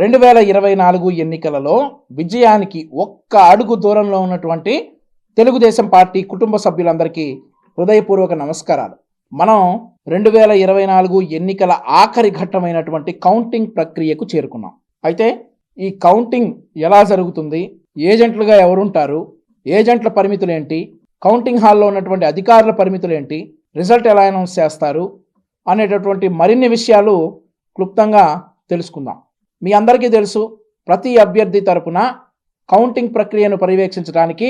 రెండు వేల ఇరవై నాలుగు ఎన్నికలలో విజయానికి ఒక్క అడుగు దూరంలో ఉన్నటువంటి తెలుగుదేశం పార్టీ కుటుంబ సభ్యులందరికీ హృదయపూర్వక నమస్కారాలు. మనం రెండు వేల ఇరవై నాలుగు ఎన్నికల ఆఖరి ఘట్టమైనటువంటి కౌంటింగ్ ప్రక్రియకు చేరుకున్నాం. అయితే ఈ కౌంటింగ్ ఎలా జరుగుతుంది? ఏజెంట్లుగా ఎవరుంటారు? ఏజెంట్ల పరిమితులు ఏంటి కౌంటింగ్ హాల్లో ఉన్నటువంటి అధికారుల పరిమితులు ఏంటి రిజల్ట్ ఎలా అనౌన్స్ చేస్తారు? అనేటటువంటి మరిన్ని విషయాలు క్లుప్తంగా తెలుసుకుందాం. మీ అందరికీ తెలుసు ప్రతి అభ్యర్థి తరపున కౌంటింగ్ ప్రక్రియను పర్యవేక్షించడానికి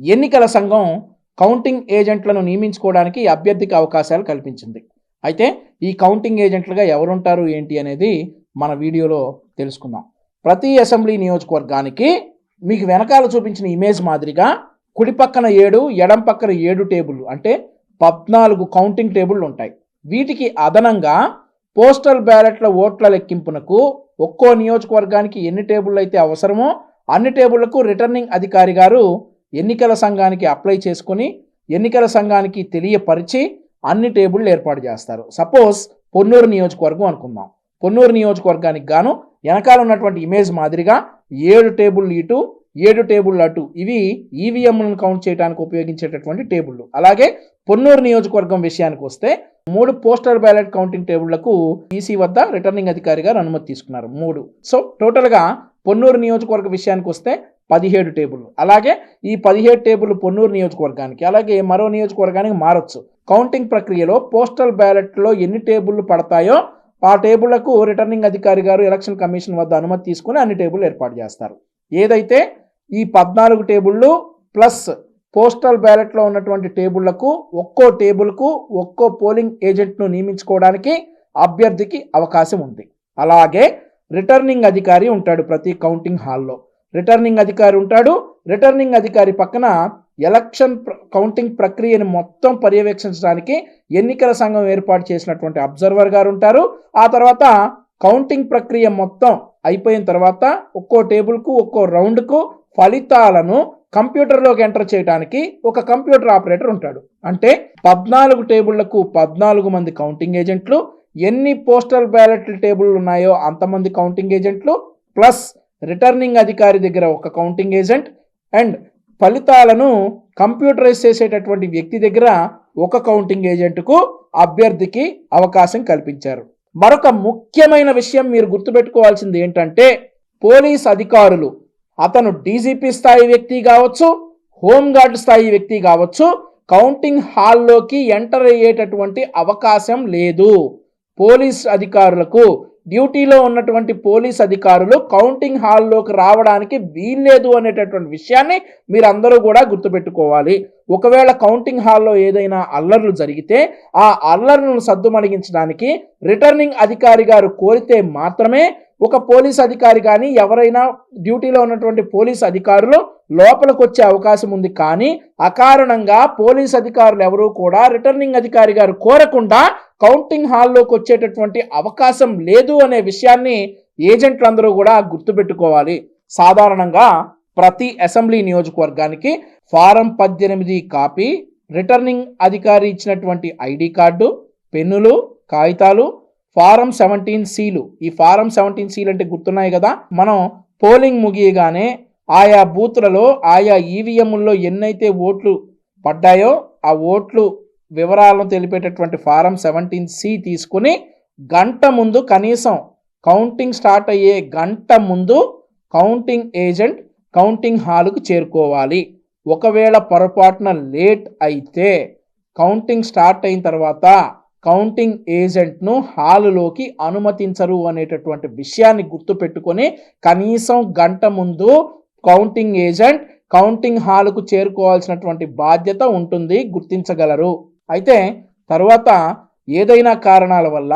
ఎన్నికల సంఘం కౌంటింగ్ ఏజెంట్లను నియమించుకోవడానికి అభ్యర్థికి అవకాశాలు కల్పించింది. అయితే ఈ కౌంటింగ్ ఏజెంట్లుగా ఎవరుంటారు ఏంటి అనేది మన వీడియోలో తెలుసుకుందాం. ప్రతి అసెంబ్లీ నియోజకవర్గానికి మీకు వెనకాల చూపించిన ఇమేజ్ మాదిరిగా కుడి పక్కన ఏడు ఎడం పక్కన ఏడు టేబుల్ అంటే పద్నాలుగు కౌంటింగ్ టేబుల్ ఉంటాయి. వీటికి అదనంగా పోస్టల్ బ్యాలెట్ల ఓట్ల లెక్కింపునకు ఒక్కో నియోజకవర్గానికి ఎన్ని టేబుళ్ళు అయితే అవసరమో అన్ని టేబుళ్ళకు రిటర్నింగ్ అధికారి గారు ఎన్నికల సంఘానికి అప్లై చేసుకొని ఎన్నికల సంఘానికి తెలియపరిచి అన్ని టేబుళ్ళు ఏర్పాటు చేస్తారు. సపోజ్ పొన్నూరు నియోజకవర్గం అనుకుందాం. పొన్నూరు నియోజకవర్గానికి గాను వెనకాల ఉన్నటువంటి ఇమేజ్ మాదిరిగా ఏడు టేబుల్ ఇటు ఏడు టేబుల్ అటు. ఇవి ఈవీఎంలను కౌంట్ చేయడానికి ఉపయోగించేటటువంటి టేబుళ్ళు. అలాగే పొన్నూరు నియోజకవర్గం విషయానికి వస్తే మూడు పోస్టల్ బ్యాలెట్ కౌంటింగ్ టేబుళ్ళకు ఈసీ వద్ద రిటర్నింగ్ అధికారి గారు అనుమతి తీసుకున్నారు. మూడు. సో టోటల్గా పొన్నూరు నియోజకవర్గ విషయానికి వస్తే పదిహేడు టేబుల్ అలాగే ఈ పదిహేడు టేబుల్ పొన్నూరు నియోజకవర్గానికి. అలాగే మరో నియోజకవర్గానికి మారొచ్చు. కౌంటింగ్ ప్రక్రియలో పోస్టల్ బ్యాలెట్లో ఎన్ని టేబుల్లు పడతాయో ఆ టేబుళ్ళకు రిటర్నింగ్ అధికారి గారు ఎలక్షన్ కమిషన్ వద్ద అనుమతి తీసుకుని అన్ని టేబుల్ ఏర్పాటు చేస్తారు. ఏదైతే ఈ పద్నాలుగు టేబుళ్ళు ప్లస్ పోస్టల్ బ్యాలెట్లో ఉన్నటువంటి టేబుళ్ళకు ఒక్కో టేబుల్కు ఒక్కో పోలింగ్ ఏజెంట్ను నియమించుకోవడానికి అభ్యర్థికి అవకాశం ఉంది. అలాగే రిటర్నింగ్ అధికారి ఉంటాడు ప్రతి కౌంటింగ్ హాల్లో. రిటర్నింగ్ అధికారి ఉంటాడు. రిటర్నింగ్ అధికారి పక్కన ఎలక్షన్ కౌంటింగ్ ప్రక్రియను మొత్తం పర్యవేక్షించడానికి ఎన్నికల సంఘం ఏర్పాటు చేసినటువంటి అబ్జర్వర్ గారు ఉంటారు. ఆ తర్వాత కౌంటింగ్ ప్రక్రియ మొత్తం అయిపోయిన తర్వాత ఒక్కో టేబుల్కు ఒక్కో రౌండ్కు ఫలితాలను కంప్యూటర్లోకి ఎంటర్ చేయడానికి ఒక కంప్యూటర్ ఆపరేటర్ ఉంటాడు. అంటే పద్నాలుగు టేబుళ్ళకు పద్నాలుగు మంది కౌంటింగ్ ఏజెంట్లు ఎన్ని పోస్టల్ బ్యాలెట్ టేబుల్ ఉన్నాయో అంతమంది కౌంటింగ్ ఏజెంట్లు ప్లస్ రిటర్నింగ్ అధికారి దగ్గర ఒక కౌంటింగ్ ఏజెంట్ అండ్ ఫలితాలను కంప్యూటరైజ్ చేసేటటువంటి వ్యక్తి దగ్గర ఒక కౌంటింగ్ ఏజెంట్కు అభ్యర్థికి అవకాశం కల్పించారు. మరొక ముఖ్యమైన విషయం మీరు గుర్తుపెట్టుకోవాల్సింది ఏంటంటే పోలీస్ అధికారులు అతను డీజీపీ స్థాయి వ్యక్తి కావచ్చు హోంగార్డ్ స్థాయి వ్యక్తి కావచ్చు కౌంటింగ్ హాల్లోకి ఎంటర్ అయ్యేటటువంటి అవకాశం లేదు. పోలీస్ అధికారులకు డ్యూటీలో ఉన్నటువంటి పోలీస్ అధికారులు కౌంటింగ్ హాల్లోకి రావడానికి వీల్లేదు అనేటటువంటి విషయాన్ని మీరు అందరూ కూడా గుర్తుపెట్టుకోవాలి. ఒకవేళ కౌంటింగ్ హాల్లో ఏదైనా అల్లర్లు జరిగితే ఆ అల్లర్లను సద్దుమణిగించడానికి రిటర్నింగ్ అధికారి గారు కోరితే మాత్రమే ఒక పోలీస్ అధికారి కానీ ఎవరైనా డ్యూటీలో ఉన్నటువంటి పోలీస్ అధికారులు లోపలికి వచ్చే అవకాశం ఉంది. కానీ అకారణంగా పోలీస్ అధికారులు ఎవరూ కూడా రిటర్నింగ్ అధికారి గారు కోరకుండా కౌంటింగ్ హాల్లోకి వచ్చేటటువంటి అవకాశం లేదు అనే విషయాన్ని ఏజెంట్లందరూ కూడా గుర్తుపెట్టుకోవాలి. సాధారణంగా ప్రతి అసెంబ్లీ నియోజకవర్గానికి ఫారం పద్దెనిమిది కాపీ రిటర్నింగ్ అధికారి ఇచ్చినటువంటి ఐడి కార్డు పెన్నులు కాగితాలు ఫారం సెవెంటీన్ సీలు. ఈ ఫారం సెవెంటీన్ సీలు అంటే గుర్తున్నాయి కదా? మనం పోలింగ్ ముగియగానే ఆయా బూత్లలో ఆయా ఈవీఎంల్లో ఎన్నైతే ఓట్లు పడ్డాయో ఆ ఓట్లు వివరాలను తెలిపేటటువంటి ఫారం సెవెంటీన్ సి తీసుకుని గంట ముందు కనీసం కౌంటింగ్ స్టార్ట్ అయ్యే గంట ముందు కౌంటింగ్ ఏజెంట్ కౌంటింగ్ హాలుకు చేరుకోవాలి. ఒకవేళ పొరపాటున లేట్ అయితే కౌంటింగ్ స్టార్ట్ అయిన తర్వాత కౌంటింగ్ ఏజెంట్ను హాలులోకి అనుమతించరు అనేటటువంటి విషయాన్ని గుర్తుపెట్టుకొని కనీసం గంట ముందు కౌంటింగ్ ఏజెంట్ కౌంటింగ్ హాలుకు చేరుకోవాల్సినటువంటి బాధ్యత ఉంటుంది గుర్తించగలరు. అయితే తర్వాత ఏదైనా కారణాల వల్ల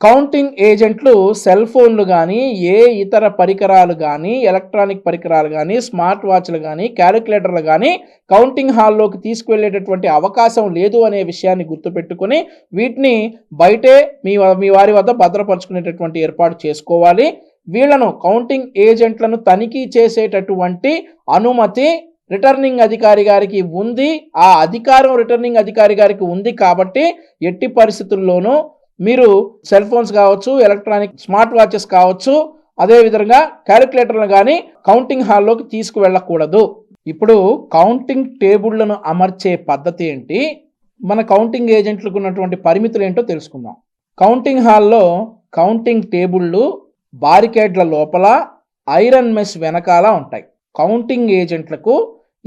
కౌంటింగ్ ఏజెంట్లు సెల్ ఫోన్లు కానీ ఏ ఇతర పరికరాలు కానీ ఎలక్ట్రానిక్ పరికరాలు కానీ స్మార్ట్ వాచ్లు కానీ క్యాలిక్యులేటర్లు కానీ కౌంటింగ్ హాల్లోకి తీసుకువెళ్ళేటటువంటి అవకాశం లేదు అనే విషయాన్ని గుర్తుపెట్టుకొని వీటిని బయటే మీ మీ వారి వద్ద భద్రపరుచుకునేటటువంటి ఏర్పాటు చేసుకోవాలి. వీళ్ళను కౌంటింగ్ ఏజెంట్లను తనిఖీ చేసేటటువంటి అనుమతి రిటర్నింగ్ అధికారి గారికి ఉంది. ఆ అధికారం రిటర్నింగ్ అధికారి గారికి ఉంది కాబట్టి ఎట్టి పరిస్థితుల్లోనూ మీరు సెల్ ఫోన్స్ కావచ్చు ఎలక్ట్రానిక్ స్మార్ట్ వాచెస్ కావచ్చు అదే విధంగా క్యాలిక్యులేటర్లు కానీ కౌంటింగ్ హాల్లోకి తీసుకువెళ్ళకూడదు. ఇప్పుడు కౌంటింగ్ టేబుళ్ళను అమర్చే పద్ధతి ఏంటి? మన కౌంటింగ్ ఏజెంట్లకు ఉన్నటువంటి పరిమితులు ఏంటో తెలుసుకుందాం. కౌంటింగ్ హాల్లో కౌంటింగ్ టేబుళ్ళు బారికేడ్ల లోపల ఐరన్ మెస్ వెనకాల ఉంటాయి. కౌంటింగ్ ఏజెంట్లకు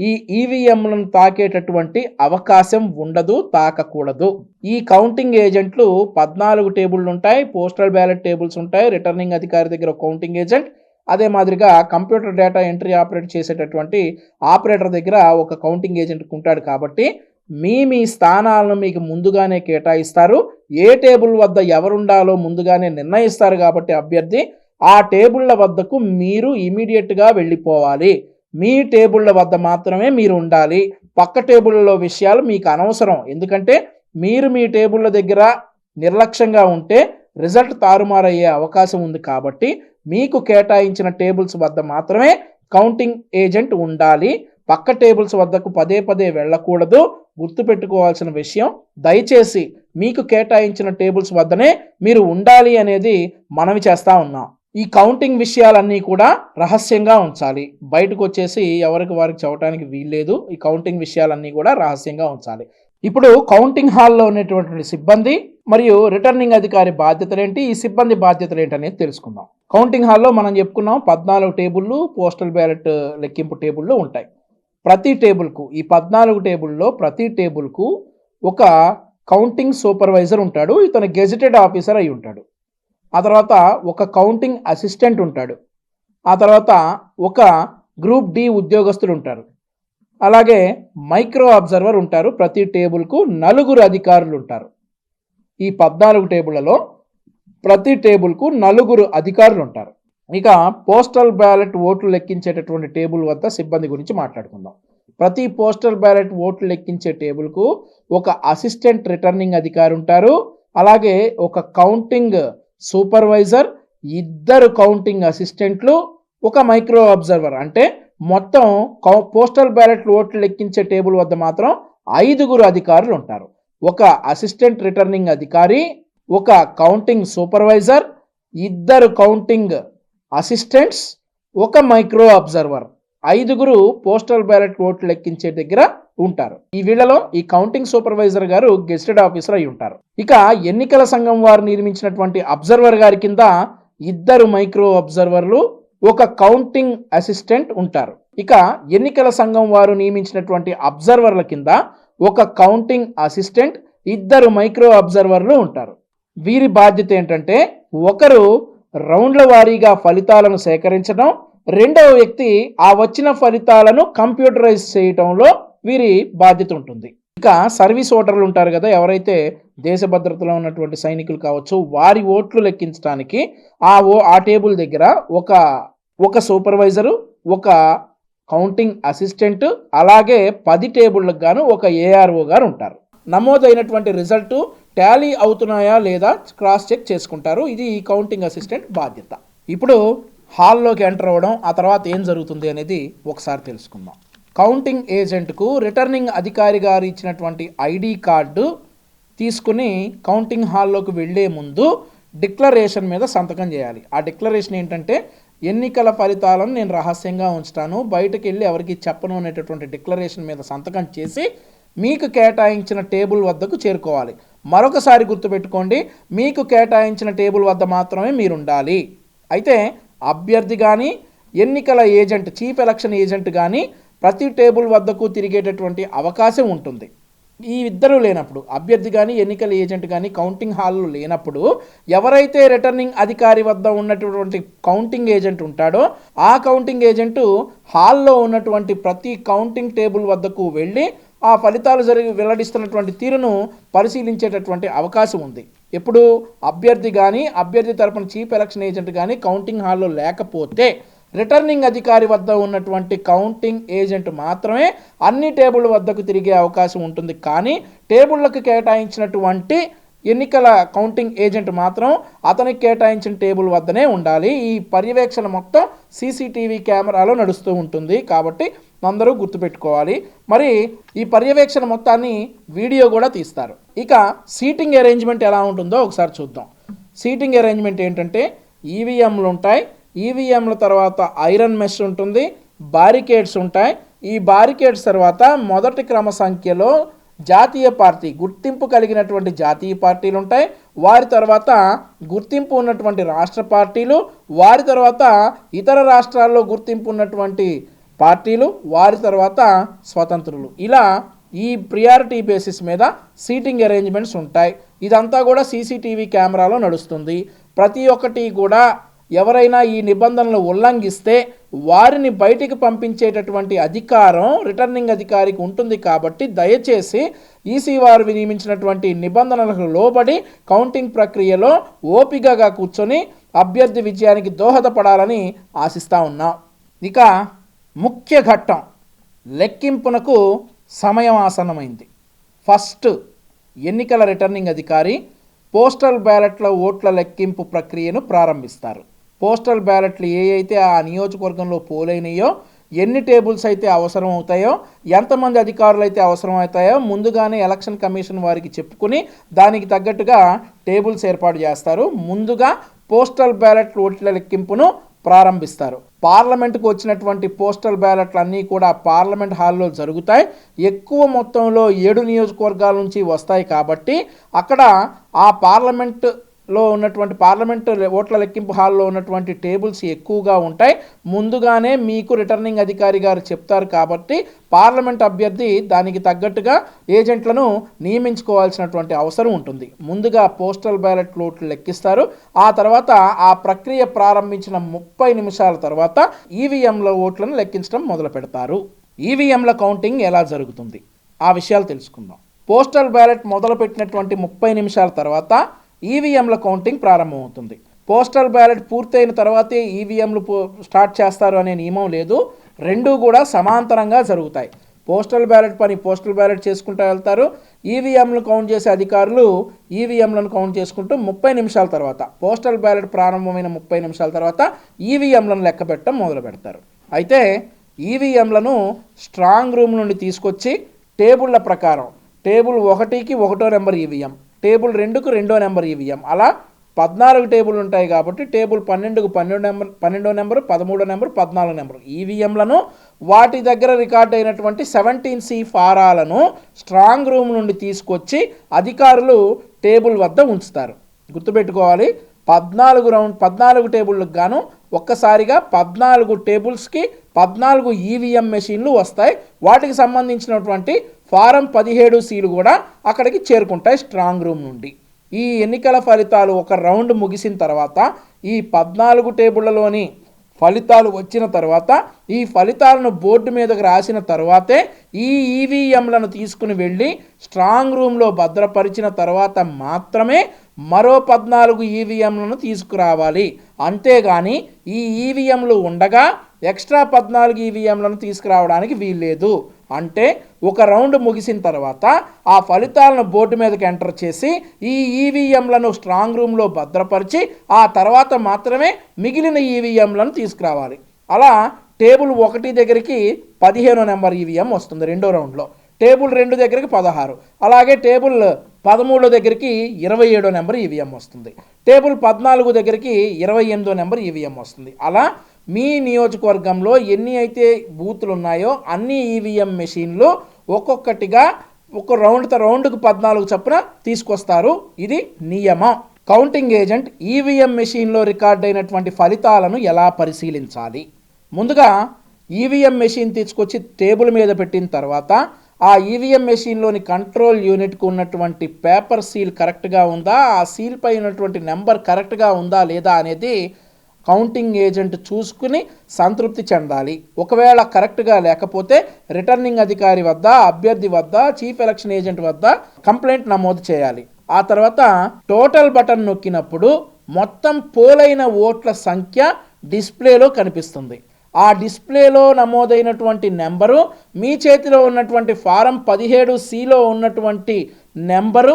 ఈ ఈవీఎంలను తాకేటటువంటి అవకాశం ఉండదు తాకకూడదు. ఈ కౌంటింగ్ ఏజెంట్లు పద్నాలుగు టేబుల్లు ఉంటాయి పోస్టల్ బ్యాలెట్ టేబుల్స్ ఉంటాయి రిటర్నింగ్ అధికారి దగ్గర కౌంటింగ్ ఏజెంట్ అదే మాదిరిగా కంప్యూటర్ డేటా ఎంట్రీ ఆపరేట్ చేసేటటువంటి ఆపరేటర్ దగ్గర ఒక కౌంటింగ్ ఏజెంట్ ఉంటాడు కాబట్టి మీ మీ స్థానాలను మీకు ముందుగానే కేటాయిస్తారు. ఏ టేబుల్ వద్ద ఎవరుండాలో ముందుగానే నిర్ణయిస్తారు కాబట్టి అభ్యర్థి ఆ టేబుళ్ళ వద్దకు మీరు ఇమీడియట్గా వెళ్ళిపోవాలి. మీ టేబుళ్ళ వద్ద మాత్రమే మీరు ఉండాలి. పక్క టేబుల్లో విషయాలు మీకు అనవసరం. ఎందుకంటే మీరు మీ టేబుళ్ళ దగ్గర నిర్లక్ష్యంగా ఉంటే రిజల్ట్ తారుమారయ్యే అవకాశం ఉంది కాబట్టి మీకు కేటాయించిన టేబుల్స్ వద్ద మాత్రమే కౌంటింగ్ ఏజెంట్ ఉండాలి. పక్క టేబుల్స్ వద్దకు పదే పదే వెళ్ళకూడదు. గుర్తుపెట్టుకోవాల్సిన విషయం దయచేసి మీకు కేటాయించిన టేబుల్స్ వద్దనే మీరు ఉండాలి అనేది మనవి చేస్తూ ఉన్నాం. ఈ కౌంటింగ్ విషయాలన్నీ కూడా రహస్యంగా ఉంచాలి. బయటకు వచ్చేసి ఎవరికి వారికి చెప్పడానికి వీల్లేదు. ఈ కౌంటింగ్ విషయాలన్నీ కూడా రహస్యంగా ఉంచాలి. ఇప్పుడు కౌంటింగ్ హాల్లో ఉన్నటువంటి సిబ్బంది మరియు రిటర్నింగ్ అధికారి బాధ్యతలు ఏంటి? ఈ సిబ్బంది బాధ్యతలు ఏంటి అనేది తెలుసుకుందాం కౌంటింగ్ హాల్లో మనం చెప్పుకున్నాం పద్నాలుగు టేబుళ్ళు పోస్టల్ బ్యాలెట్ లెక్కింపు టేబుళ్ళు ఉంటాయి. ప్రతి టేబుల్కు ఈ పద్నాలుగు టేబుల్లో ప్రతి టేబుల్కు ఒక కౌంటింగ్ సూపర్వైజర్ ఉంటాడు. ఇతను గెజిటెడ్ ఆఫీసర్ అయి ఉంటాడు. ఆ తర్వాత ఒక కౌంటింగ్ అసిస్టెంట్ ఉంటాడు. ఆ తర్వాత ఒక గ్రూప్ డి ఉద్యోగస్తులు ఉంటారు. అలాగే మైక్రో అబ్జర్వర్ ఉంటారు. ప్రతి టేబుల్కు నలుగురు అధికారులు ఉంటారు. ఈ పద్నాలుగు టేబుళ్ళలో ప్రతి టేబుల్కు నలుగురు అధికారులు ఉంటారు. ఇక పోస్టల్ బ్యాలెట్ ఓట్లు లెక్కించేటటువంటి టేబుల్ వద్ద సిబ్బంది గురించి మాట్లాడుకుందాం. ప్రతి పోస్టల్ బ్యాలెట్ ఓట్లు లెక్కించే టేబుల్కు ఒక అసిస్టెంట్ రిటర్నింగ్ అధికారి ఉంటారు. అలాగే ఒక కౌంటింగ్ సూపర్వైజర్ ఇద్దరు కౌంటింగ్ అసిస్టెంట్లు ఒక మైక్రో అబ్జర్వర్. అంటే మొత్తం కౌ- పోస్టల్ బ్యాలెట్ ఓట్లు లెక్కించే టేబుల్ వద్ద మాత్రం ఐదుగురు అధికారులు ఉంటారు. ఒక అసిస్టెంట్ రిటర్నింగ్ అధికారి ఒక కౌంటింగ్ సూపర్వైజర్ ఇద్దరు కౌంటింగ్ అసిస్టెంట్స్ ఒక మైక్రో అబ్జర్వర్. ఐదుగురు పోస్టల్ బ్యాలెట్ ఓట్లు లెక్కించే దగ్గర ఉంటారు. ఈ వీళ్ళలో ఈ కౌంటింగ్ సూపర్వైజర్ గారు గెస్టెడ్ ఆఫీసర్ అయి ఉంటారు. ఇక ఎన్నికల సంఘం వారు నియమించినటువంటి అబ్జర్వర్ గారి కింద ఇద్దరు మైక్రో అబ్జర్వర్లు ఒక కౌంటింగ్ అసిస్టెంట్ ఉంటారు. ఇక ఎన్నికల సంఘం వారు నియమించినటువంటి అబ్జర్వర్ల కింద ఒక కౌంటింగ్ అసిస్టెంట్ ఇద్దరు మైక్రో అబ్జర్వర్లు ఉంటారు. వీరి బాధ్యత ఏంటంటే ఒకరు రౌండ్ల వారీగా ఫలితాలను సేకరించడం రెండవ వ్యక్తి ఆ వచ్చిన ఫలితాలను కంప్యూటరైజ్ చేయటంలో వీరి బాధ్యత ఉంటుంది. ఇక సర్వీస్ ఓటర్లు ఉంటారు కదా ఎవరైతే దేశ భద్రతలో ఉన్నటువంటి సైనికులు కావచ్చు వారి ఓట్లు లెక్కించడానికి ఆ ఓ ఆ టేబుల్ దగ్గర ఒక ఒక సూపర్వైజరు ఒక కౌంటింగ్ అసిస్టెంట్ అలాగే పది టేబుళ్ళకు గాను ఒక ఏఆర్ఓ గారు ఉంటారు. నమోదైనటువంటి రిజల్ట్ టాలీ అవుతున్నాయా లేదా క్రాస్ చెక్ చేసుకుంటారు. ఇది ఈ కౌంటింగ్ అసిస్టెంట్ బాధ్యత. ఇప్పుడు హాల్లోకి ఎంటర్ అవ్వడం ఆ తర్వాత ఏం జరుగుతుంది అనేది ఒకసారి తెలుసుకుందాం. కౌంటింగ్ ఏజెంట్కు రిటర్నింగ్ అధికారి గారు ఇచ్చినటువంటి ఐడి కార్డు తీసుకుని కౌంటింగ్ హాల్లోకి వెళ్ళే ముందు డిక్లరేషన్ మీద సంతకం చేయాలి. ఆ డిక్లరేషన్ ఏంటంటే ఎన్నికల ఫలితాలను నేను రహస్యంగా ఉంచుతాను బయటకు వెళ్ళి ఎవరికి చెప్పను అనేటటువంటి డిక్లరేషన్ మీద సంతకం చేసి మీకు కేటాయించిన టేబుల్ వద్దకు చేరుకోవాలి. మరొకసారి గుర్తుపెట్టుకోండి మీకు కేటాయించిన టేబుల్ వద్ద మాత్రమే మీరు ఉండాలి అయితే అభ్యర్థి కానీ ఎన్నికల ఏజెంట్ చీఫ్ ఎలక్షన్ ఏజెంట్ కానీ ప్రతి టేబుల్ వద్దకు తిరిగేటటువంటి అవకాశం ఉంటుంది. ఈ ఇద్దరు లేనప్పుడు అభ్యర్థి కానీ ఎన్నికల ఏజెంట్ కానీ కౌంటింగ్ హాల్లో లేనప్పుడు ఎవరైతే రిటర్నింగ్ అధికారి వద్ద ఉన్నటువంటి కౌంటింగ్ ఏజెంట్ ఉంటాడో ఆ కౌంటింగ్ ఏజెంటు హాల్లో ఉన్నటువంటి ప్రతి కౌంటింగ్ టేబుల్ వద్దకు వెళ్ళి ఆ ఫలితాలు జరిగి వెల్లడిస్తున్నటువంటి తీరును పరిశీలించేటటువంటి అవకాశం ఉంది. ఎప్పుడు అభ్యర్థి కానీ అభ్యర్థి తరపున చీఫ్ ఎలక్షన్ ఏజెంట్ కానీ కౌంటింగ్ హాల్లో లేకపోతే రిటర్నింగ్ అధికారి వద్ద ఉన్నటువంటి కౌంటింగ్ ఏజెంట్ మాత్రమే అన్ని టేబుల్ వద్దకు తిరిగే అవకాశం ఉంటుంది. కానీ టేబుళ్ళకు కేటాయించినటువంటి ఎన్నికల కౌంటింగ్ ఏజెంట్ మాత్రం అతనికి కేటాయించిన టేబుల్ వద్దనే ఉండాలి. ఈ పర్యవేక్షణ మొత్తం సీసీటీవీ కెమెరాలో నడుస్తూ ఉంటుంది కాబట్టి అందరూ గుర్తుపెట్టుకోవాలి. మరి ఈ పర్యవేక్షణ మొత్తాన్ని వీడియో కూడా తీస్తారు. ఇక సీటింగ్ అరేంజ్మెంట్ ఎలా ఉంటుందో ఒకసారి చూద్దాం. సీటింగ్ అరేంజ్మెంట్ ఏంటంటే ఈవీఎంలు ఉంటాయి ఈవీఎంల తర్వాత ఐరన్ మెష్ ఉంటుంది బారికేడ్స్ ఉంటాయి. ఈ బారికేడ్స్ తర్వాత మొదటి క్రమ సంఖ్యలో జాతీయ పార్టీ గుర్తింపు కలిగినటువంటి జాతీయ పార్టీలు ఉంటాయి. వారి తర్వాత గుర్తింపు ఉన్నటువంటి రాష్ట్ర పార్టీలు వారి తర్వాత ఇతర రాష్ట్రాల్లో గుర్తింపు ఉన్నటువంటి పార్టీలు వారి తర్వాత స్వతంత్రులు. ఇలా ఈ ప్రియారిటీ బేసిస్ మీద సీటింగ్ అరేంజ్మెంట్స్ ఉంటాయి. ఇదంతా కూడా సీసీటీవీ కెమెరాలో నడుస్తుంది. ప్రతి ఒక్కటి కూడా ఎవరైనా ఈ నిబంధనలు ఉల్లంఘిస్తే వారిని బయటికి పంపించేటటువంటి అధికారం రిటర్నింగ్ అధికారికి ఉంటుంది కాబట్టి దయచేసి ఈసీ వారు నియమించినటువంటి నిబంధనలకు లోబడి కౌంటింగ్ ప్రక్రియలో ఓపికగా కూర్చొని అభ్యర్థి విజయానికి దోహదపడాలని ఆశిస్తూ ఉన్నాం. ఇక ముఖ్య ఘట్టం లెక్కింపునకు సమయం ఆసన్నమైంది. ఫస్ట్ ఎన్నికల రిటర్నింగ్ అధికారి పోస్టల్ బ్యాలెట్ల ఓట్ల లెక్కింపు ప్రక్రియను ప్రారంభిస్తారు. పోస్టల్ బ్యాలెట్లు ఏ అయితే ఆ నియోజకవర్గంలో పోలైనయో ఎన్ని టేబుల్స్ అయితే అవసరం అవుతాయో ఎంతమంది అధికారులు అయితే అవసరం అవుతాయో ముందుగానే ఎలక్షన్ కమిషన్ వారికి చెప్పుకుని దానికి తగ్గట్టుగా టేబుల్స్ ఏర్పాటు చేస్తారు. ముందుగా పోస్టల్ బ్యాలెట్ ఓట్ల లెక్కింపును ప్రారంభిస్తారు. పార్లమెంటుకు వచ్చినటువంటి పోస్టల్ బ్యాలెట్లు అన్నీ కూడా పార్లమెంట్ హాల్లో జరుగుతాయి. ఎక్కువ మొత్తంలో ఏడు నియోజకవర్గాల నుంచి వస్తాయి కాబట్టి అక్కడ ఆ పార్లమెంట్ లో ఉన్నటువంటి పార్లమెంట్ ఓట్ల లెక్కింపు హాల్లో ఉన్నటువంటి టేబుల్స్ ఎక్కువగా ఉంటాయి. ముందుగానే మీకు రిటర్నింగ్ అధికారి గారు చెప్తారు కాబట్టి పార్లమెంట్ అభ్యర్థి దానికి తగ్గట్టుగా ఏజెంట్లను నియమించుకోవాల్సినటువంటి అవసరం ఉంటుంది. ముందుగా పోస్టల్ బ్యాలెట్ ఓట్లు లెక్కిస్తారు. ఆ తర్వాత ఆ ప్రక్రియ ప్రారంభించిన ముప్పై నిమిషాల తర్వాత ఈవీఎంల ఓట్లను లెక్కించడం మొదలు పెడతారు. ఈవీఎంల కౌంటింగ్ ఎలా జరుగుతుంది? ఆ విషయాలు తెలుసుకుందాం. పోస్టల్ బ్యాలెట్ మొదలుపెట్టినటువంటి ముప్పై నిమిషాల తర్వాత ఈవీఎంల కౌంటింగ్ ప్రారంభమవుతుంది. పోస్టల్ బ్యాలెట్ పూర్తయిన తర్వాతే ఈవీఎంలు స్టార్ట్ చేస్తారు అనే నియమం లేదు. రెండూ కూడా సమాంతరంగా జరుగుతాయి. పోస్టల్ బ్యాలెట్ పని పోస్టల్ బ్యాలెట్ చేసుకుంటూ వెళ్తారు. ఈవీఎంలు కౌంట్ చేసే అధికారులు ఈవీఎంలను కౌంట్ చేసుకుంటూ ముప్పై నిమిషాల తర్వాత పోస్టల్ బ్యాలెట్ ప్రారంభమైన ముప్పై నిమిషాల తర్వాత ఈవీఎంలను లెక్క పెట్టడం మొదలు పెడతారు. అయితే ఈవీఎంలను స్ట్రాంగ్ రూమ్ నుండి తీసుకొచ్చి టేబుళ్ళ ప్రకారం టేబుల్ ఒకటికి ఒకటో నెంబర్ ఈవీఎం టేబుల్ రెండుకు రెండో నెంబర్ ఈవీఎం. అలా పద్నాలుగు టేబుల్ ఉంటాయి కాబట్టి టేబుల్ పన్నెండుకు పన్నెండు నెంబర్ పన్నెండో నెంబర్ పదమూడో నెంబర్ పద్నాలుగు నెంబర్. ఈవీఎంలను వాటి దగ్గర రికార్డ్ అయినటువంటి సెవెంటీన్ సి ఫారాలను స్ట్రాంగ్ రూమ్ నుండి తీసుకొచ్చి అధికారులు టేబుల్ వద్ద ఉంచుతారు. గుర్తుపెట్టుకోవాలి పద్నాలుగు రౌండ్ పద్నాలుగు టేబుళ్ళకు గాను ఒక్కసారిగా పద్నాలుగు టేబుల్స్కి పద్నాలుగు ఈవీఎం మెషిన్లు వస్తాయి. వాటికి సంబంధించినటువంటి ఫారం పదిహేడు సీలు కూడా అక్కడికి చేరుకుంటాయి స్ట్రాంగ్ రూమ్ నుండి. ఈ ఎన్నికల ఫలితాలు ఒక రౌండ్ ముగిసిన తర్వాత ఈ పద్నాలుగు టేబుళ్ళలోని ఫలితాలు వచ్చిన తర్వాత ఈ ఫలితాలను బోర్డు మీదకి రాసిన తర్వాతే ఈ ఈవీఎంలను తీసుకుని వెళ్ళి స్ట్రాంగ్ రూమ్లో భద్రపరిచిన తర్వాత మాత్రమే మరో పద్నాలుగు ఈవీఎంలను తీసుకురావాలి. అంతేగాని ఈ ఈవీఎంలు ఉండగా ఎక్స్ట్రా పద్నాలుగు ఈవీఎంలను తీసుకురావడానికి వీల్లేదు. అంటే ఒక రౌండ్ ముగిసిన తర్వాత ఆ ఫలితాలను బోర్డు మీదకి ఎంటర్ చేసి ఈ ఈవీఎంలను స్ట్రాంగ్ రూమ్లో భద్రపరిచి ఆ తర్వాత మాత్రమే మిగిలిన ఈవీఎంలను తీసుకురావాలి. అలా టేబుల్ ఒకటి దగ్గరికి పదిహేనో నెంబర్ ఈవీఎం వస్తుంది రెండో రౌండ్లో. టేబుల్ రెండు దగ్గరికి పదహారు. అలాగే టేబుల్ పదమూడో దగ్గరికి ఇరవై ఏడో నెంబర్ ఈవీఎం వస్తుంది. టేబుల్ పద్నాలుగు దగ్గరికి ఇరవై ఎనిమిదో నెంబర్ ఈవీఎం వస్తుంది. అలా మీ నియోజకవర్గంలో ఎన్ని అయితే బూతులు ఉన్నాయో అన్ని ఈవీఎం మెషిన్లు ఒక్కొక్కటిగా ఒక రౌండ్ రౌండ్కు పద్నాలుగు చొప్పున తీసుకొస్తారు. ఇది నియమం. కౌంటింగ్ ఏజెంట్ ఈవీఎం మెషిన్లో రికార్డ్ అయినటువంటి ఫలితాలను ఎలా పరిశీలించాలి? ముందుగా ఈవీఎం మెషిన్ తీసుకొచ్చి టేబుల్ మీద పెట్టిన తర్వాత ఆ ఈవీఎం మెషిన్లోని కంట్రోల్ యూనిట్కు ఉన్నటువంటి పేపర్ సీల్ కరెక్ట్గా ఉందా? ఆ సీల్ పై ఉన్నటువంటి నెంబర్ కరెక్ట్గా ఉందా లేదా అనేది కౌంటింగ్ ఏజెంట్ చూసుకుని సంతృప్తి చెందాలి. ఒకవేళ కరెక్ట్గా లేకపోతే రిటర్నింగ్ అధికారి వద్ద అభ్యర్థి వద్ద చీఫ్ ఎలక్షన్ ఏజెంట్ వద్ద కంప్లైంట్ నమోదు చేయాలి. ఆ తర్వాత టోటల్ బటన్ నొక్కినప్పుడు మొత్తం పోలైన ఓట్ల సంఖ్య డిస్ప్లేలో కనిపిస్తుంది. ఆ డిస్ప్లేలో నమోదైనటువంటి నెంబరు మీ చేతిలో ఉన్నటువంటి ఫారం పదిహేడు సిలో ఉన్నటువంటి నెంబరు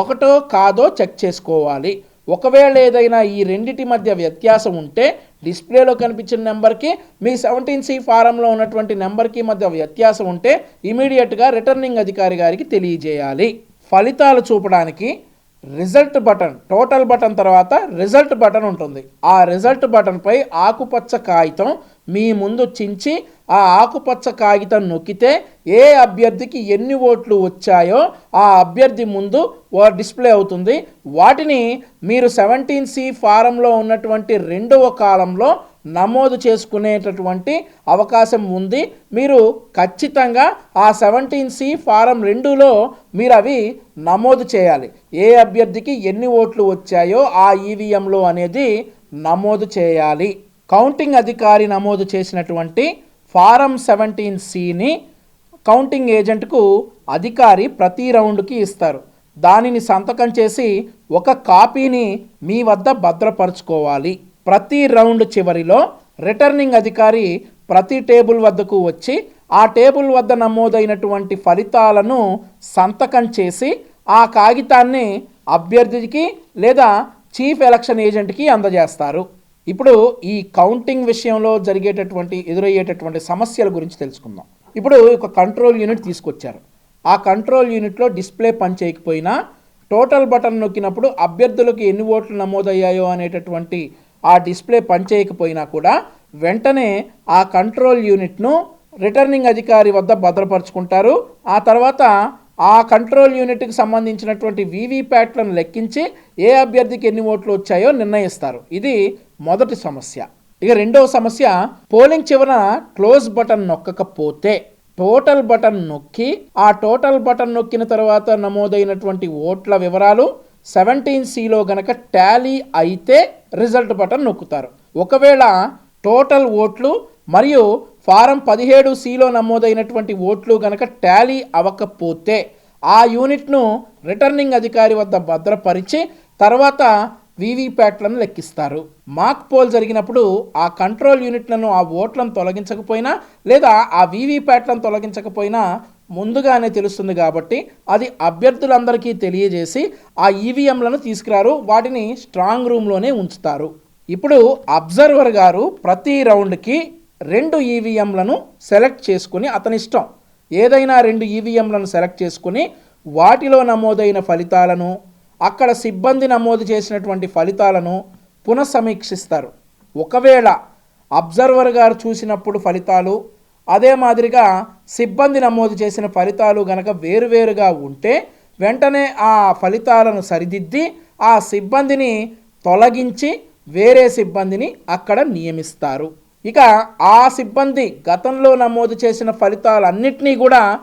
ఒకటో కాదో చెక్ చేసుకోవాలి. ఒకవేళ ఏదైనా ఈ రెండిటి మధ్య వ్యత్యాసం ఉంటే డిస్ప్లేలో కనిపించిన నెంబర్కి మీ సెవెంటీన్ సి ఫారంలో ఉన్నటువంటి నెంబర్కి మధ్య వ్యత్యాసం ఉంటే ఇమీడియట్గా రిటర్నింగ్ అధికారి గారికి తెలియజేయాలి. ఫలితాలు చూపడానికి రిజల్ట్ బటన్ టోటల్ బటన్ తర్వాత రిజల్ట్ బటన్ ఉంటుంది. ఆ రిజల్ట్ బటన్పై ఆకుపచ్చ కాగితం మీ ముందు చించి ఆ ఆకుపచ్చ కాగితం నొక్కితే ఏ అభ్యర్థికి ఎన్ని ఓట్లు వచ్చాయో ఆ అభ్యర్థి ముందు ఓ డిస్ప్లే అవుతుంది. వాటిని మీరు సెవెంటీన్ సి ఫారంలో ఉన్నటువంటి రెండవ కాలంలో నమోదు చేసుకునేటటువంటి అవకాశం ఉంది. మీరు ఖచ్చితంగా ఆ సెవెంటీన్ సి ఫారం రెండులో మీరు అవి నమోదు చేయాలి. ఏ అభ్యర్థికి ఎన్ని ఓట్లు వచ్చాయో ఆ ఈవీఎంలో అనేది నమోదు చేయాలి. కౌంటింగ్ అధికారి నమోదు చేసినటువంటి ఫారం సెవెంటీన్ సిని కౌంటింగ్ ఏజెంట్కు అధికారి ప్రతి రౌండ్కి ఇస్తారు. దానిని సంతకం చేసి ఒక కాపీని మీ వద్ద భద్రపరచుకోవాలి. ప్రతి రౌండ్ చివరిలో రిటర్నింగ్ అధికారి ప్రతి టేబుల్ వద్దకు వచ్చి ఆ టేబుల్ వద్ద నమోదైనటువంటి ఫలితాలను సంతకం చేసి ఆ కాగితాన్ని అభ్యర్థికి లేదా చీఫ్ ఎలక్షన్ ఏజెంట్కి అందజేస్తారు. ఇప్పుడు ఈ కౌంటింగ్ విషయంలో జరిగేటటువంటి ఎదురయ్యేటటువంటి సమస్యల గురించి తెలుసుకుందాం. ఇప్పుడు ఒక కంట్రోల్ యూనిట్ తీసుకొచ్చారు. ఆ కంట్రోల్ యూనిట్లో డిస్ప్లే పని చేయకపోయినా టోటల్ బటన్ నొక్కినప్పుడు అభ్యర్థులకు ఎన్ని ఓట్లు నమోదయ్యాయో అనేటటువంటి ఆ డిస్ప్లే పనిచేయకపోయినా కూడా వెంటనే ఆ కంట్రోల్ యూనిట్ను రిటర్నింగ్ అధికారి వద్ద భద్రపరుచుకుంటారు. ఆ తర్వాత ఆ కంట్రోల్ యూనిట్కి సంబంధించినటువంటి వీవీప్యాట్లను లెక్కించి ఏ అభ్యర్థికి ఎన్ని ఓట్లు వచ్చాయో నిర్ణయిస్తారు. ఇది మొదటి సమస్య. ఇక రెండవ సమస్య పోలింగ్ చివరన క్లోజ్ బటన్ నొక్కకపోతే టోటల్ బటన్ నొక్కి ఆ టోటల్ బటన్ నొక్కిన తర్వాత నమోదైనటువంటి ఓట్ల వివరాలు సెవెంటీన్ సిలో గనక టాలీ అయితే రిజల్ట్ బటన్ నొక్కుతారు. ఒకవేళ టోటల్ ఓట్లు మరియు ఫారం పదిహేడు సిలో నమోదైనటువంటి ఓట్లు గనక టాలీ అవ్వకపోతే ఆ యూనిట్ను రిటర్నింగ్ అధికారి వద్ద భద్రపరిచి తర్వాత వీవీప్యాట్లను లెక్కిస్తారు. మాక్ పోల్ జరిగినప్పుడు ఆ కంట్రోల్ యూనిట్లను ఆ ఓట్లను తొలగించకపోయినా లేదా ఆ వీవీప్యాట్లను తొలగించకపోయినా ముందుగానే తెలుస్తుంది కాబట్టి అది అభ్యర్థులందరికీ తెలియజేసి ఆ ఈవీఎంలను తీసుకురారు. వాటిని స్ట్రాంగ్ రూమ్లోనే ఉంచుతారు. ఇప్పుడు అబ్జర్వర్ గారు ప్రతి రౌండ్కి రెండు ఈవీఎంలను సెలెక్ట్ చేసుకుని అతని ఇష్టం. ఏదైనా రెండు ఈవీఎంలను సెలెక్ట్ చేసుకుని వాటిలో నమోదైన ఫలితాలను అక్కడ సిబ్బంది నమోదు చేసినటువంటి ఫలితాలను పునఃసమీక్షిస్తారు. ఒకవేళ అబ్జర్వర్ గారు చూసినప్పుడు ఫలితాలు అదే మాదిరిగా సిబ్బంది నమోదు చేసిన ఫలితాలు గనక వేరువేరుగా ఉంటే వెంటనే ఆ ఫలితాలను సరిదిద్ది ఆ సిబ్బందిని తొలగించి వేరే సిబ్బందిని అక్కడ నియమిస్తారు. ఇక ఆ సిబ్బంది గతంలో నమోదు చేసిన ఫలితాలన్నింటినీ కూడా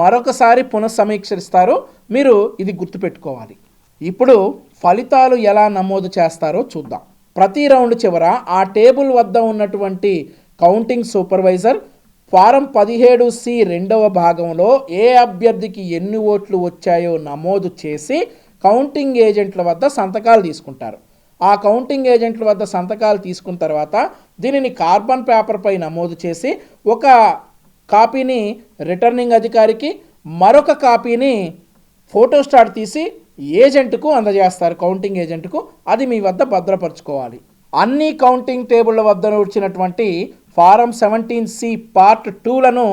మరొకసారి పునఃసమీక్షిస్తారు. మీరు ఇది గుర్తుపెట్టుకోవాలి. ఇప్పుడు ఫలితాలు ఎలా నమోదు చేస్తారో చూద్దాం. ప్రతి రౌండ్ చివర ఆ టేబుల్ వద్ద ఉన్నటువంటి కౌంటింగ్ సూపర్వైజర్ ఫారం పదిహేడు సి రెండవ భాగంలో ఏ అభ్యర్థికి ఎన్ని ఓట్లు వచ్చాయో నమోదు చేసి కౌంటింగ్ ఏజెంట్ల వద్ద సంతకాలు తీసుకుంటారు. ఆ కౌంటింగ్ ఏజెంట్ల వద్ద సంతకాలు తీసుకున్న తర్వాత దీనిని కార్బన్ పేపర్పై నమోదు చేసి ఒక కాపీని రిటర్నింగ్ అధికారికి మరొక కాపీని ఫోటోస్టాట్ తీసి ఏజెంట్కు అందజేస్తారు కౌంటింగ్ ఏజెంట్కు. అది మీ వద్ద భద్రపరచుకోవాలి. అన్ని కౌంటింగ్ టేబుళ్ళ వద్ద వచ్చినటువంటి ఫారం సెవెంటీన్ సి పార్ట్ టూలను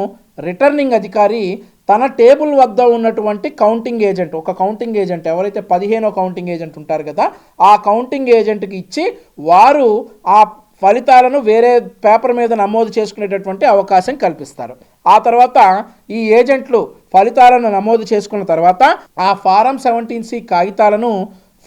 రిటర్నింగ్ అధికారి తన టేబుల్ వద్ద ఉన్నటువంటి కౌంటింగ్ ఏజెంట్ ఒక కౌంటింగ్ ఏజెంట్ ఎవరైతే పదిహేనో కౌంటింగ్ ఏజెంట్ ఉంటారు కదా ఆ కౌంటింగ్ ఏజెంట్కి ఇచ్చి వారు ఆ ఫలితాలను వేరే పేపర్ మీద నమోదు చేసుకునేటటువంటి అవకాశం కల్పిస్తారు. ఆ తర్వాత ఈ ఏజెంట్లు ఫలితాలను నమోదు చేసుకున్న తర్వాత ఆ ఫారం సెవెంటీన్ సి కాగితాలను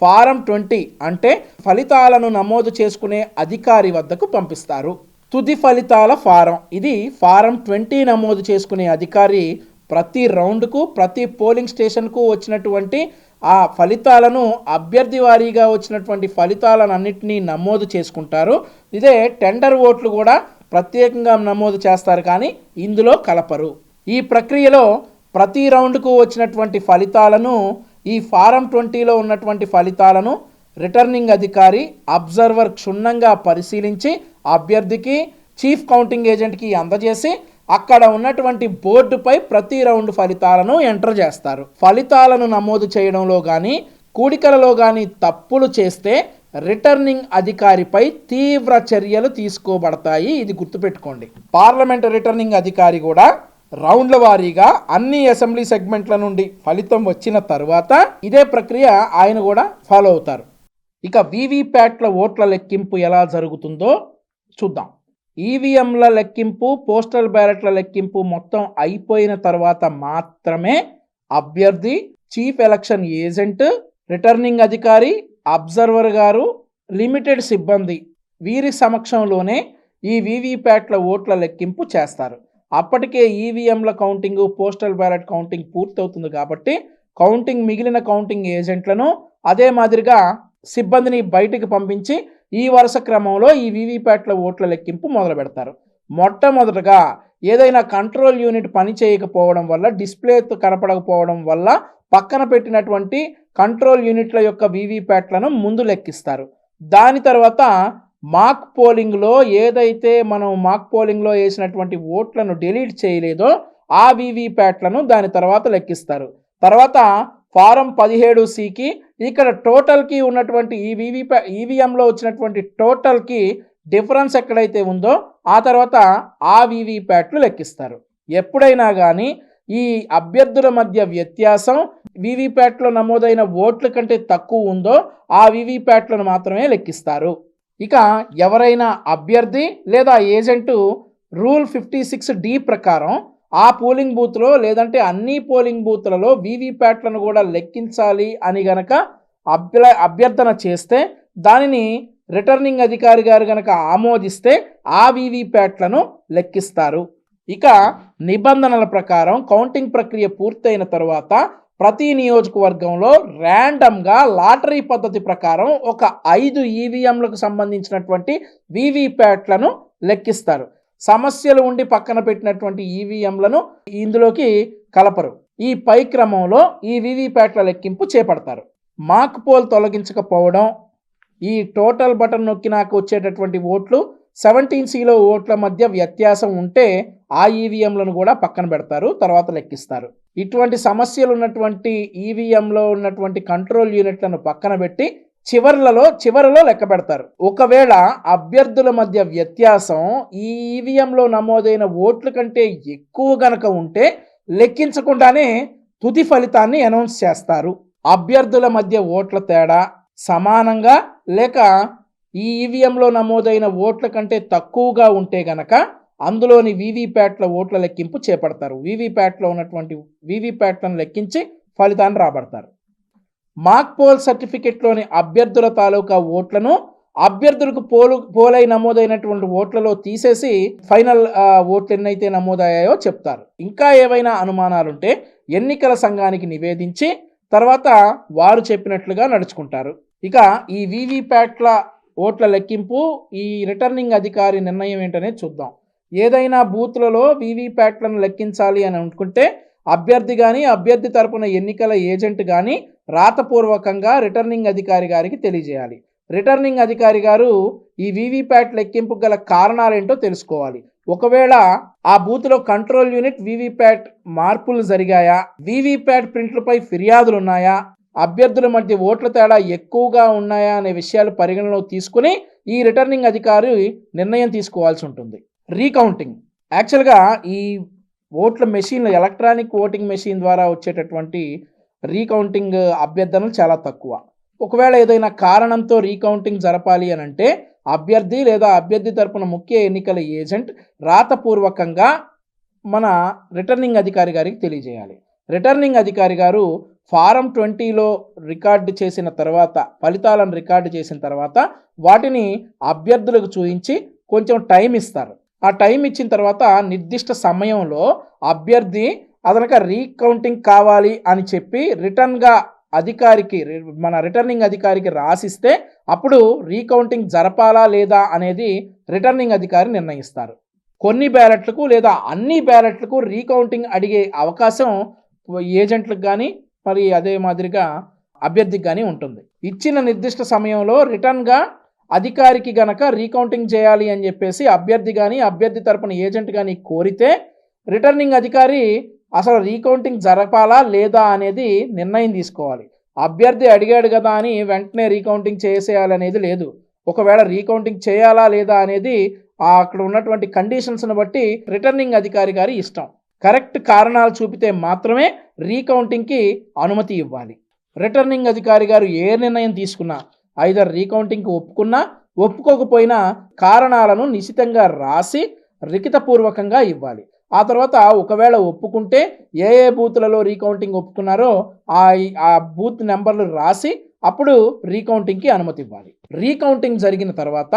ఫారం ట్వంటీ అంటే ఫలితాలను నమోదు చేసుకునే అధికారి వద్దకు పంపిస్తారు. తుది ఫలితాల ఫారం. ఇది ఫారం ట్వంటీ నమోదు చేసుకునే అధికారి ప్రతి రౌండ్కు ప్రతి పోలింగ్ స్టేషన్కు వచ్చినటువంటి ఆ ఫలితాలను అభ్యర్థి వారీగా వచ్చినటువంటి ఫలితాలను అన్నింటినీ నమోదు చేసుకుంటారు. ఇదే టెండర్ ఓట్లు కూడా ప్రత్యేకంగా నమోదు చేస్తారు కానీ ఇందులో కలపరు. ఈ ప్రక్రియలో ప్రతి రౌండ్కు వచ్చినటువంటి ఫలితాలను ఈ ఫారం ట్వంటీలో ఉన్నటువంటి ఫలితాలను రిటర్నింగ్ అధికారి అబ్జర్వర్ క్షుణ్ణంగా పరిశీలించి అభ్యర్థికి చీఫ్ కౌంటింగ్ ఏజెంట్కి అందజేసి అక్కడ ఉన్నటువంటి బోర్డుపై ప్రతి రౌండ్ ఫలితాలను ఎంటర్ చేస్తారు. ఫలితాలను నమోదు చేయడంలో కానీ కూడికలలో కానీ తప్పులు చేస్తే రిటర్నింగ్ అధికారిపై తీవ్ర చర్యలు తీసుకోబడతాయి. ఇది గుర్తుపెట్టుకోండి. పార్లమెంట్ రిటర్నింగ్ అధికారి కూడా రౌండ్ల వారీగా అన్ని అసెంబ్లీ సెగ్మెంట్ల నుండి ఫలితం వచ్చిన తర్వాత ఇదే ప్రక్రియ ఆయన కూడా ఫాలో అవుతారు. ఇక వీవీప్యాట్ల ఓట్ల లెక్కింపు ఎలా జరుగుతుందో చూద్దాం. ఈవీఎంల లెక్కింపు పోస్టల్ బ్యాలెట్ల లెక్కింపు మొత్తం అయిపోయిన తర్వాత మాత్రమే అభ్యర్థి చీఫ్ ఎలక్షన్ ఏజెంట్ రిటర్నింగ్ అధికారి అబ్జర్వర్ గారు లిమిటెడ్ సిబ్బంది వీరి సమక్షంలోనే ఈ వీవీప్యాట్ల ఓట్ల లెక్కింపు చేస్తారు. అప్పటికే ఈవీఎంల కౌంటింగ్ పోస్టల్ బ్యాలెట్ కౌంటింగ్ పూర్తవుతుంది కాబట్టి కౌంటింగ్ మిగిలిన కౌంటింగ్ ఏజెంట్లను అదే మాదిరిగా సిబ్బందిని బయటికి పంపించి ఈ వరుస క్రమంలో ఈ వీవీప్యాట్ల ఓట్ల లెక్కింపు మొదలు పెడతారు మొట్టమొదటగా ఏదైనా కంట్రోల్ యూనిట్ పని చేయకపోవడం వల్ల డిస్ప్లే కనపడకపోవడం వల్ల పక్కన పెట్టినటువంటి కంట్రోల్ యూనిట్ల యొక్క వీవీప్యాట్లను ముందు లెక్కిస్తారు. దాని తర్వాత మాక్ పోలింగ్లో ఏదైతే మనం మాక్ పోలింగ్లో వేసినటువంటి ఓట్లను డిలీట్ చేయలేదో ఆ వీవీప్యాట్లను దాని తర్వాత లెక్కిస్తారు. తర్వాత ఫారం పదిహేడు సికి ఇక్కడ టోటల్కి ఉన్నటువంటి ఈ వీవీప్యా ఈవీఎంలో వచ్చినటువంటి టోటల్కి డిఫరెన్స్ ఎక్కడైతే ఉందో ఆ తర్వాత ఆ వీవీప్యాట్లు లెక్కిస్తారు. ఎప్పుడైనా కానీ ఈ అభ్యర్థుల మధ్య వ్యత్యాసం వీవీప్యాట్లో నమోదైన ఓట్ల కంటే తక్కువ ఉందో ఆ వీవీప్యాట్లను మాత్రమే లెక్కిస్తారు. ఇక ఎవరైనా అభ్యర్థి లేదా agent rule fifty six D ప్రకారం ఆ పోలింగ్ బూత్లో లేదంటే అన్ని పోలింగ్ బూత్లలో వీవీప్యాట్లను కూడా లెక్కించాలి అని గనక అభ్య అభ్యర్థన చేస్తే దానిని రిటర్నింగ్ అధికారి గారు గనక ఆమోదిస్తే ఆ వీవీప్యాట్లను లెక్కిస్తారు. ఇక నిబంధనల ప్రకారం కౌంటింగ్ ప్రక్రియ పూర్తయిన తర్వాత ప్రతి నియోజకవర్గంలో ర్యాండమ్గా లాటరీ పద్ధతి ప్రకారం ఒక ఐదు ఈవీఎంలకు సంబంధించినటువంటి వీవీప్యాట్లను లెక్కిస్తారు. సమస్యలు ఉండి పక్కన పెట్టినటువంటి ఈవీఎంలను ఇందులోకి కలపరు. ఈ పై క్రమంలో ఈ వీవీప్యాట్ల లెక్కింపు చేపడతారు. మాక్ పోల్ తొలగించకపోవడం ఈ టోటల్ బటన్ నొక్కినాక వచ్చేటటువంటి ఓట్లు సెవెంటీన్ సిలో ఓట్ల మధ్య వ్యత్యాసం ఉంటే ఆ ఈవీఎంలను కూడా పక్కన పెడతారు తర్వాత లెక్కిస్తారు. ఇటువంటి సమస్యలు ఉన్నటువంటి ఈవీఎంలో ఉన్నటువంటి కంట్రోల్ యూనిట్లను పక్కన పెట్టి చివర్లలో చివరిలో లెక్క పెడతారు. ఒకవేళ అభ్యర్థుల మధ్య వ్యత్యాసం ఈ ఈవీఎంలో నమోదైన ఓట్ల కంటే ఎక్కువ గనక ఉంటే లెక్కించకుండానే తుది ఫలితాన్ని అనౌన్స్ చేస్తారు. అభ్యర్థుల మధ్య ఓట్ల తేడా సమానంగా లేక ఈ ఈవీఎంలో నమోదైన ఓట్ల కంటే తక్కువగా ఉంటే గనక అందులోని వీవీప్యాట్ల ఓట్ల లెక్కింపు చేపడతారు. వీవీప్యాట్లో ఉన్నటువంటి వీవీప్యాట్లను లెక్కించి ఫలితాన్ని రాబడతారు. మాక్ పోల్ సర్టిఫికెట్లోని అభ్యర్థుల తాలూకా ఓట్లను అభ్యర్థులకు పోలు పోలై నమోదైనటువంటి ఓట్లలో తీసేసి ఫైనల్ ఓట్లు ఎన్నైతే నమోదయ్యాయో చెప్తారు. ఇంకా ఏవైనా అనుమానాలుంటే ఎన్నికల సంఘానికి నివేదించి తర్వాత వారు చెప్పినట్లుగా నడుచుకుంటారు. ఇక ఈ వీవీప్యాట్ల ఓట్ల లెక్కింపు ఈ రిటర్నింగ్ అధికారి నిర్ణయం ఏంటనేది చూద్దాం. ఏదైనా బూత్లలో వీవీప్యాట్లను లెక్కించాలి అని అనుకుంటే అభ్యర్థి కానీ అభ్యర్థి తరపున ఎన్నికల ఏజెంట్ కానీ రాతపూర్వకంగా రిటర్నింగ్ అధికారి గారికి తెలియజేయాలి. రిటర్నింగ్ అధికారి గారు ఈ వీవీప్యాట్ లెక్కింపు గల కారణాలేంటో తెలుసుకోవాలి. ఒకవేళ ఆ బూత్లో కంట్రోల్ యూనిట్ వీవీప్యాట్ మార్పులు జరిగాయా వీవీప్యాట్ ప్రింట్లపై ఫిర్యాదులు ఉన్నాయా అభ్యర్థుల మధ్య ఓట్ల తేడా ఎక్కువగా ఉన్నాయా అనే విషయాలు పరిగణలో తీసుకుని ఈ రిటర్నింగ్ అధికారి నిర్ణయం తీసుకోవాల్సి ఉంటుంది. రీకౌంటింగ్. యాక్చువల్గా ఈ ఓట్ల మెషిన్లు ఎలక్ట్రానిక్ ఓటింగ్ మెషిన్ ద్వారా వచ్చేటటువంటి రీకౌంటింగ్ అభ్యర్థనలు చాలా తక్కువ. ఒకవేళ ఏదైనా కారణంతో రీకౌంటింగ్ జరపాలి అని అంటే అభ్యర్థి లేదా అభ్యర్థి తరపున ముఖ్య ఎన్నికల ఏజెంట్ రాతపూర్వకంగా మన రిటర్నింగ్ అధికారి గారికి తెలియజేయాలి. రిటర్నింగ్ అధికారి గారు ఫారం ట్వంటీలో రికార్డు చేసిన తర్వాత ఫలితాలను రికార్డు చేసిన తర్వాత వాటిని అభ్యర్థులకు చూపించి కొంచెం టైం ఇస్తారు. ఆ టైం ఇచ్చిన తర్వాత నిర్దిష్ట సమయంలో అభ్యర్థి అదనక రీకౌంటింగ్ కావాలి అని చెప్పి రిటర్న్గా అధికారికి మన రిటర్నింగ్ అధికారికి రాసిస్తే అప్పుడు రీకౌంటింగ్ జరపాలా లేదా అనేది రిటర్నింగ్ అధికారి నిర్ణయిస్తారు. కొన్ని బ్యాలెట్లకు లేదా అన్ని బ్యాలెట్లకు రీకౌంటింగ్ అడిగే అవకాశం ఏజెంట్లకు కానీ మరి అదే మాదిరిగా అభ్యర్థికి కానీ ఉంటుంది. ఇచ్చిన నిర్దిష్ట సమయంలో రిటర్న్గా అధికారికి గనక రీకౌంటింగ్ చేయాలి అని చెప్పేసి అభ్యర్థి కానీ అభ్యర్థి తరపున ఏజెంట్ కానీ కోరితే రిటర్నింగ్ అధికారి అసలు రీకౌంటింగ్ జరపాలా లేదా అనేది నిర్ణయం తీసుకోవాలి. అభ్యర్థి అడిగాడు కదా అని వెంటనే రీకౌంటింగ్ చేసేయాలనేది లేదు. ఒకవేళ రీకౌంటింగ్ చేయాలా లేదా అనేది అక్కడ ఉన్నటువంటి కండిషన్స్ని బట్టి రిటర్నింగ్ అధికారి గారి ఇష్టం. కరెక్ట్ కారణాలు చూపితే మాత్రమే రీకౌంటింగ్కి అనుమతి ఇవ్వాలి. రిటర్నింగ్ అధికారి గారు ఏ నిర్ణయం తీసుకున్నా ఐదర్ రీకౌంటింగ్కి ఒప్పుకున్నా ఒప్పుకోకపోయినా కారణాలను నిశితంగా రాసి లిఖితపూర్వకంగా ఇవ్వాలి. ఆ తర్వాత ఒకవేళ ఒప్పుకుంటే ఏ ఏ బూత్లలో రీకౌంటింగ్ ఒప్పుకున్నారో ఆ ఆ బూత్ నెంబర్లు రాసి అప్పుడు రీకౌంటింగ్కి అనుమతి ఇవ్వాలి. రీకౌంటింగ్ జరిగిన తర్వాత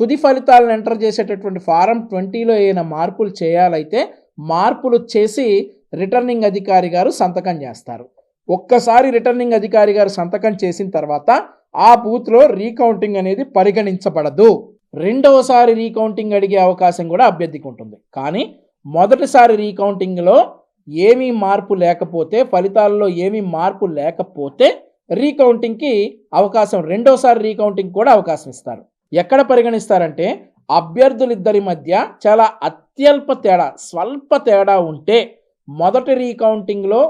తుది ఫలితాలను ఎంటర్ చేసేటటువంటి ఫారం ట్వంటీలో ఏమైనా మార్పులు చేయాలైతే మార్పులు చేసి రిటర్నింగ్ అధికారి గారు సంతకం చేస్తారు. ఒక్కసారి రిటర్నింగ్ అధికారి గారు సంతకం చేసిన తర్వాత ఆ బూత్లో రీకౌంటింగ్ అనేది పరిగణించబడదు. రెండవసారి రీకౌంటింగ్ అడిగే అవకాశం కూడా అభ్యర్థికి ఉంటుంది. కానీ మొదటిసారి రీకౌంటింగ్లో ఏమీ మార్పు లేకపోతే ఫలితాల్లో ఏమీ మార్పు లేకపోతే రీకౌంటింగ్కి అవకాశం రెండోసారి రీకౌంటింగ్ కూడా అవకాశం ఇస్తారు. ఎక్కడ పరిగణిస్తారంటే అభ్యర్థులిద్దరి మధ్య చాలా అత్యల్ప తేడా స్వల్ప తేడా ఉంటే మొదటి రీకౌంటింగ్లో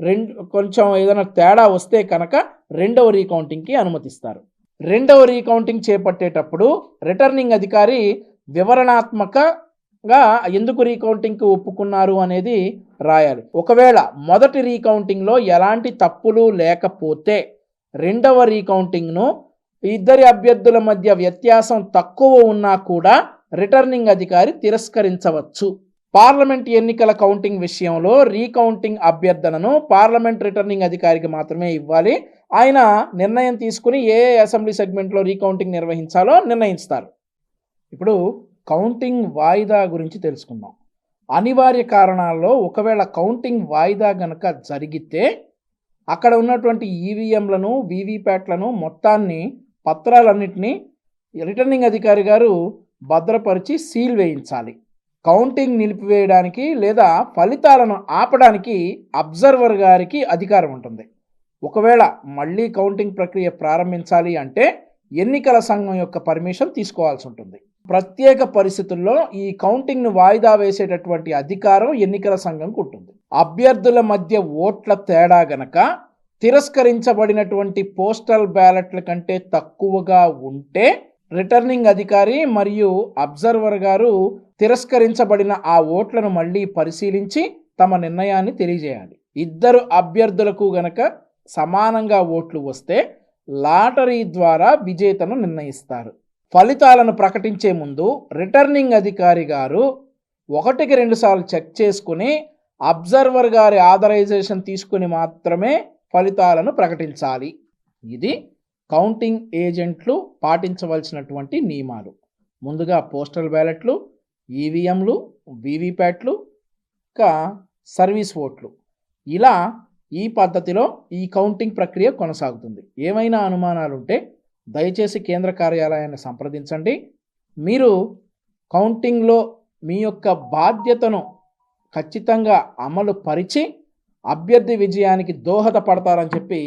రెండు కొంచెం ఏదైనా తేడా వస్తే కనుక రెండవ రీకౌంటింగ్కి అనుమతిస్తారు. రెండవ రీకౌంటింగ్ చేపట్టేటప్పుడు రిటర్నింగ్ అధికారి వివరణాత్మకగా ఎందుకు రీకౌంటింగ్కి ఒప్పుకున్నారు అనేది రాయాలి. ఒకవేళ మొదటి రీకౌంటింగ్లో ఎలాంటి తప్పులు లేకపోతే రెండవ రీకౌంటింగ్ను ఇద్దరి అభ్యర్థుల మధ్య వ్యత్యాసం తక్కువ ఉన్నా కూడా రిటర్నింగ్ అధికారి తిరస్కరించవచ్చు. పార్లమెంట్ ఎన్నికల కౌంటింగ్ విషయంలో రీకౌంటింగ్ అభ్యర్థనను పార్లమెంట్ రిటర్నింగ్ అధికారికి మాత్రమే ఇవ్వాలి. ఆయన నిర్ణయం తీసుకుని ఏ అసెంబ్లీ సెగ్మెంట్లో రీకౌంటింగ్ నిర్వహించాలో నిర్ణయిస్తారు. ఇప్పుడు కౌంటింగ్ వాయిదా గురించి తెలుసుకుందాం. అనివార్య కారణాల్లో ఒకవేళ కౌంటింగ్ వాయిదా గనక జరిగితే అక్కడ ఉన్నటువంటి ఈవీఎంలను వీవీప్యాట్లను మొత్తాన్ని పత్రాలన్నింటినీ రిటర్నింగ్ అధికారి గారు భద్రపరిచి సీల్ వేయించాలి. కౌంటింగ్ నిలిపివేయడానికి లేదా ఫలితాలను ఆపడానికి అబ్జర్వర్ గారికి అధికారం ఉంటుంది. ఒకవేళ మళ్ళీ కౌంటింగ్ ప్రక్రియ ప్రారంభించాలి అంటే ఎన్నికల సంఘం యొక్క పర్మిషన్ తీసుకోవాల్సి ఉంటుంది. ప్రత్యేక పరిస్థితుల్లో ఈ కౌంటింగ్ను వాయిదా వేసేటటువంటి అధికారం ఎన్నికల సంఘంకు ఉంటుంది. అభ్యర్థుల మధ్య ఓట్ల తేడా గనక తిరస్కరించబడినటువంటి పోస్టల్ బ్యాలెట్ల కంటే తక్కువగా ఉంటే రిటర్నింగ్ అధికారి మరియు అబ్జర్వర్ గారు తిరస్కరించబడిన ఆ ఓట్లను మళ్ళీ పరిశీలించి తమ నిర్ణయాన్ని తెలియజేయాలి. ఇద్దరు అభ్యర్థులకు గనక సమానంగా ఓట్లు వస్తే లాటరీ ద్వారా విజేతను నిర్ణయిస్తారు. ఫలితాలను ప్రకటించే ముందు రిటర్నింగ్ అధికారి గారు ఒకటికి రెండుసార్లు చెక్ చేసుకుని అబ్జర్వర్ గారి ఆథరైజేషన్ తీసుకుని మాత్రమే ఫలితాలను ప్రకటించాలి. ఇది కౌంటింగ్ ఏజెంట్లు పాటించవలసినటువంటి నియమాలు. ముందుగా పోస్టల్ బ్యాలెట్లు ఈవీఎంలు వీవీప్యాట్లు ఇంకా సర్వీస్ ఓట్లు. ఇలా ఈ పద్ధతిలో ఈ కౌంటింగ్ ప్రక్రియ కొనసాగుతుంది. ఏమైనా అనుమానాలుంటే దయచేసి కేంద్ర కార్యాలయాన్ని సంప్రదించండి. మీరు కౌంటింగ్లో మీ యొక్క బాధ్యతను ఖచ్చితంగా అమలు పరిచి అభ్యర్థి విజయానికి దోహదపడతారని చెప్పి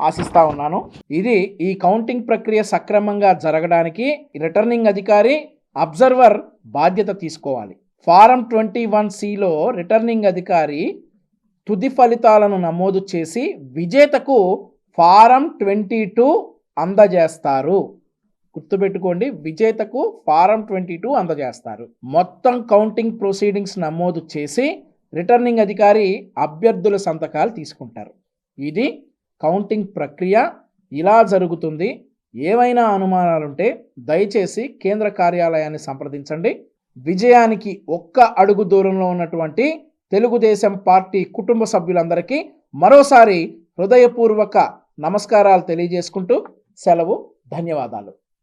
ఆశిస్తా ఉన్నాను. ఇది ఈ కౌంటింగ్ ప్రక్రియ సక్రమంగా జరగడానికి రిటర్నింగ్ అధికారి అబ్జర్వర్ బాధ్యత తీసుకోవాలి. ఫారం ట్వంటీ వన్ సిలో రిటర్నింగ్ అధికారి తుది ఫలితాలను నమోదు చేసి విజేతకు ఫారం ట్వంటీ టూ అందజేస్తారు. గుర్తుపెట్టుకోండి విజేతకు ఫారం ట్వంటీ టూ అందజేస్తారు. మొత్తం కౌంటింగ్ ప్రొసీడింగ్స్ నమోదు చేసి రిటర్నింగ్ అధికారి అభ్యర్థుల సంతకాలు తీసుకుంటారు. ఇది కౌంటింగ్ ప్రక్రియ ఇలా జరుగుతుంది. ఏవైనా అనుమానాలుంటే దయచేసి కేంద్ర కార్యాలయాన్ని సంప్రదించండి. విజయానికి ఒక్క అడుగు దూరంలో ఉన్నటువంటి తెలుగుదేశం పార్టీ కుటుంబ సభ్యులందరికీ మరోసారి హృదయపూర్వక నమస్కారాలు తెలియజేసుకుంటూ సెలవు ధన్యవాదాలు.